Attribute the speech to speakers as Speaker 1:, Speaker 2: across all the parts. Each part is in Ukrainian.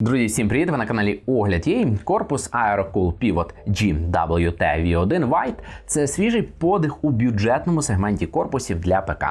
Speaker 1: Друзі, всім привіт! Ви на каналі Огляд Є. Корпус Aerocool Pivot GWT V1 White – це свіжий подих у бюджетному сегменті корпусів для ПК.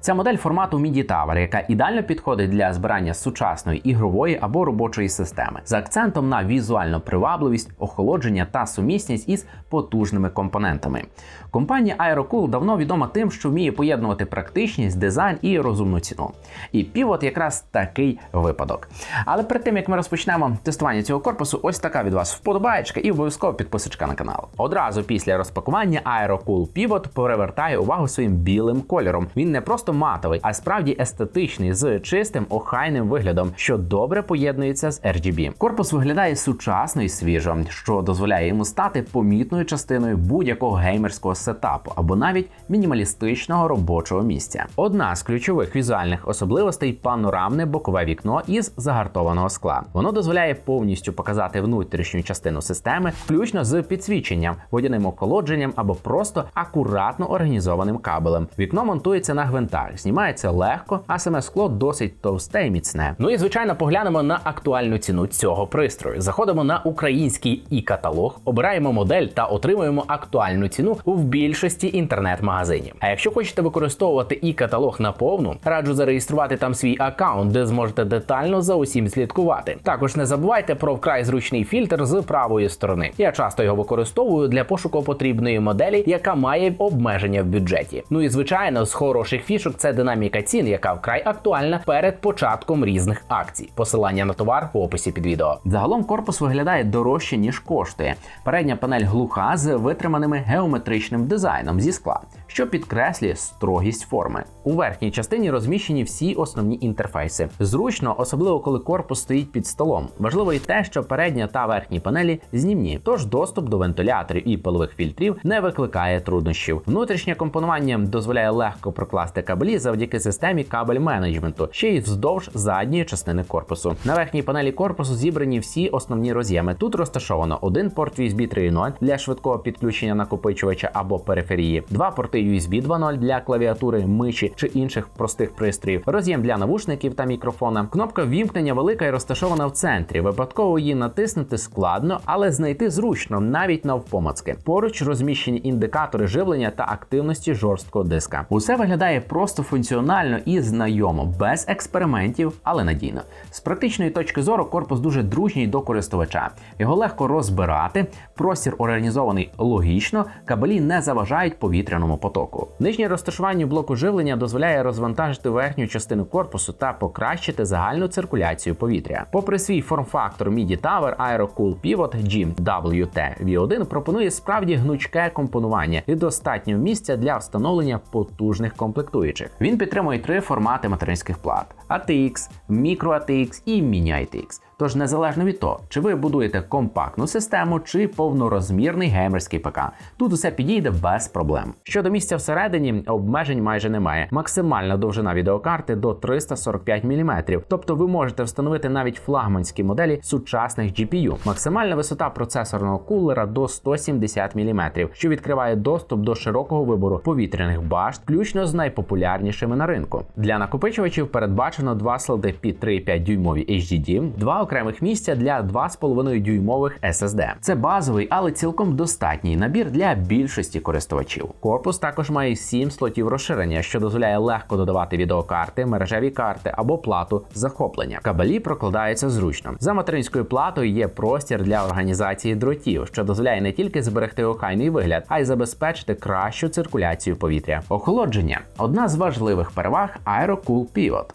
Speaker 1: Ця модель формату MIDI Tower, яка ідеально підходить для збирання сучасної ігрової або робочої системи з акцентом на візуальну привабливість, охолодження та сумісність із потужними компонентами. Компанія Aerocool давно відома тим, що вміє поєднувати практичність, дизайн і розумну ціну. І Pivot якраз такий випадок. Але перед тим як ми розпочнемо тестування цього корпусу, ось така від вас вподобаєчка і обов'язково підписочка на канал. Одразу після розпакування Aerocool Pivot перевертає увагу своїм білим кольором. Він не просто матовий, а справді естетичний з чистим охайним виглядом, що добре поєднується з RGB. Корпус виглядає сучасно і свіжо, що дозволяє йому стати помітною частиною будь-якого геймерського сетапу або навіть мінімалістичного робочого місця. Одна з ключових візуальних особливостей панорамне бокове вікно із загартованого скла. Воно дозволяє повністю показати внутрішню частину системи, включно з підсвіченням, водяним охолодженням або просто акуратно організованим кабелем. Вікно монтується на гвинтах, знімається легко, а саме скло досить товсте і міцне. Ну і звичайно, поглянемо на актуальну ціну цього пристрою. Заходимо на український і каталог, обираємо модель та отримуємо актуальну ціну в більшості інтернет-магазинів. А якщо хочете використовувати і каталог на повну, раджу зареєструвати там свій аккаунт, де зможете детально за усім слідкувати. Також не забувайте про вкрай зручний фільтр з правої сторони. Я часто його використовую для пошуку потрібної моделі, яка має обмеження в бюджеті. Ну і звичайно, з хороших фішок це динаміка цін, яка вкрай актуальна перед початком різних акцій. Посилання на товар в описі під відео. Загалом корпус виглядає дорожче ніж коштує. Передня панель глуха з витриманими геометричним дизайном зі скла, що підкреслює строгість форми. У верхній частині розміщені всі основні інтерфейси. Зручно, особливо коли корпус стоїть під столом. Важливо і те, що передня та верхні панелі знімні, тож доступ до вентиляторів і пилових фільтрів не викликає труднощів. Внутрішнє компонування дозволяє легко прокласти кабелі завдяки системі кабель менеджменту, ще й вздовж задньої частини корпусу. На верхній панелі корпусу зібрані всі основні роз'єми. Тут розташовано один порт USB 3.0 для швидкого підключення накопичувача або периферії, два порти USB 2.0 для клавіатури, миші чи інших простих пристроїв, роз'єм для навушників та мікрофона. Кнопка вімкнення велика і розташована в центрі. Випадково її натиснути складно, але знайти зручно навіть навпомацки. Поруч розміщені індикатори живлення та активності жорсткого диска. Усе виглядає просто функціонально і знайомо, без експериментів, але надійно. З практичної точки зору корпус дуже дружній до користувача. Його легко розбирати, простір організований логічно, кабелі не заважають повітряному потоку. Нижнє розташування блоку живлення дозволяє розвантажити верхню частину корпусу та покращити загальну циркуляцію повітря. Попри свій форм-фактор MIDI Tower, Aerocool Pivot GWT V1 пропонує справді гнучке компонування і достатньо місця для встановлення потужних комплектуючих. Він підтримує три формати материнських плат: ATX, Micro ATX і Mini ATX. Тож незалежно від того, чи ви будуєте компактну систему чи повнорозмірний геймерський ПК, тут усе підійде без проблем. Щодо місця всередині, обмежень майже немає. Максимальна довжина відеокарти до 345 мм, тобто ви можете встановити навіть флагманські моделі сучасних GPU. Максимальна висота процесорного кулера до 170 мм, що відкриває доступ до широкого вибору повітряних башт, включно з найпопулярнішими на ринку. Для накопичувачів передбачено два слоди під 3,5 дюймові HDD, два окремих місця для 2,5 дюймових SSD. Це базовий, але цілком достатній набір для більшості користувачів. Корпус також має 7 слотів розширення, що дозволяє легко додавати відеокарти, мережеві карти або плату захоплення. Кабелі прокладаються зручно. За материнською платою є простір для організації дротів, що дозволяє не тільки зберегти охайний вигляд, а й забезпечити кращу циркуляцію повітря. Охолодження одна з важливих переваг Aerocool Pivot.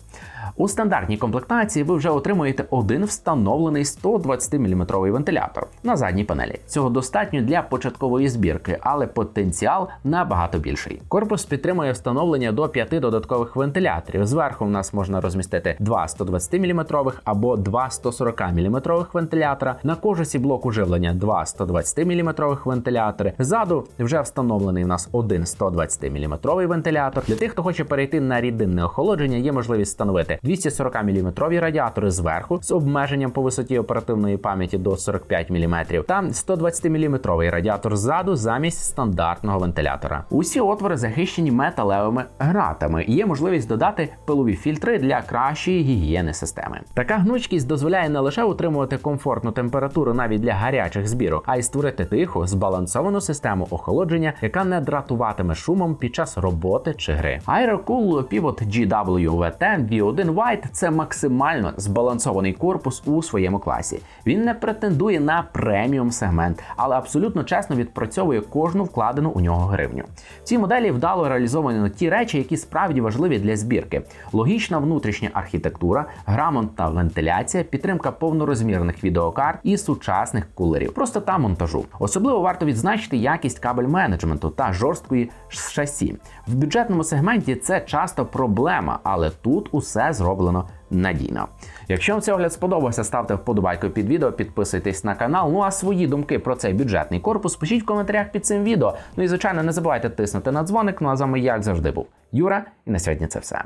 Speaker 1: У стандартній комплектації ви вже отримуєте один встановлений 120-мм вентилятор на задній панелі. Цього достатньо для початкової збірки, але потенціал набагато більший. Корпус підтримує встановлення до 5 додаткових вентиляторів. Зверху в нас можна розмістити два 120-мм або два 140-мм вентилятора. На кожусі блоку живлення два 120-мм вентилятори. Ззаду вже встановлений у нас один 120-мм вентилятор. Для тих, хто хоче перейти на рідинне охолодження, є можливість встановити 240 мм радіатори зверху з обмеженням по висоті оперативної пам'яті до 45 мм та 120 мм радіатор ззаду замість стандартного вентилятора. Усі отвори захищені металевими гратами. Є можливість додати пилові фільтри для кращої гігієни системи. Така гнучкість дозволяє не лише утримувати комфортну температуру навіть для гарячих збірок, а й створити тиху, збалансовану систему охолодження, яка не дратуватиме шумом під час роботи чи гри. Aerocool Pivot GWVT V1 White – це максимально збалансований корпус у своєму класі. Він не претендує на преміум сегмент, але абсолютно чесно відпрацьовує кожну вкладену у нього гривню. В цій моделі вдало реалізовано ті речі, які справді важливі для збірки: логічна внутрішня архітектура, грамотна вентиляція, підтримка повнорозмірних відеокарт і сучасних кулерів. Простота монтажу. Особливо варто відзначити якість кабель менеджменту та жорсткої шасі. В бюджетному сегменті це часто проблема, але тут усе зроблено надійно. Якщо вам цей огляд сподобався, ставте вподобайку під відео, підписуйтесь на канал. Ну а свої думки про цей бюджетний корпус пишіть в коментарях під цим відео. Ну і звичайно, не забувайте тиснути на дзвоник. Ну а з вами, як завжди, був Юра, і на сьогодні це все.